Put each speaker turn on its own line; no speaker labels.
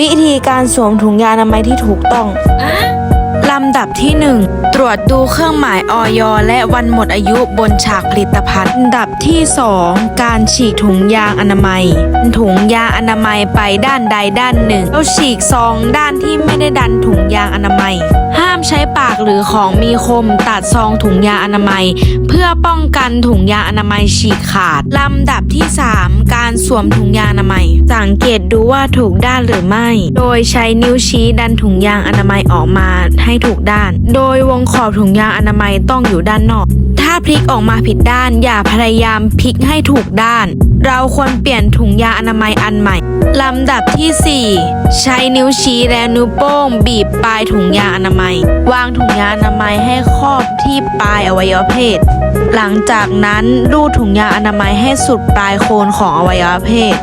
วิธีการสวมถุงยางอนามัยที่ถูกต้อง ลำดับที่ 1 ตรวจดูเครื่องหมายออยและวันหมดอายุบนฉากผลิตภัณฑ์ลำดับที่ 2 การฉีกถุงยางอนามัย ถุงยางอนามัยไปด้านใดด้านหนึ่งแล้วฉีกซองด้านที่ไม่ได้ดันถุงยางอนามัย ห้ามใช้ปากหรือของมีคมตัดซองถุงยางอนามัย เพื่อป้องกันถุงยางอนามัยฉีกขาด ลำดับที่3การส วมถุงยางอนามัย สังเกตดูว่าถูกด้านหรือไม่ โดยใช้นิ้วชี้ดันถุงยางอนามัยออกมาให้ถูกด้าน โดยวงขอบถุงยางอนามัยต้องอยู่ด้านนอก ถ้าพลิกออกมาผิดด้าน อย่าพยายามพลิกให้ถูกด้าน เราควรเปลี่ยนถุงยางอนามัยอันใหม่ลำดับที่ 4 ใช้นิ้วชี้และนิ้วโป้ง บีบปลายถุงยางอนามัย วางถุงยางอนามัยให้ครอบที่ปลายอวัยวะเพศ หลังจากนั้นรูดถุงยางอนามัยให้สุดปลายโคนของอวัยวะเพศ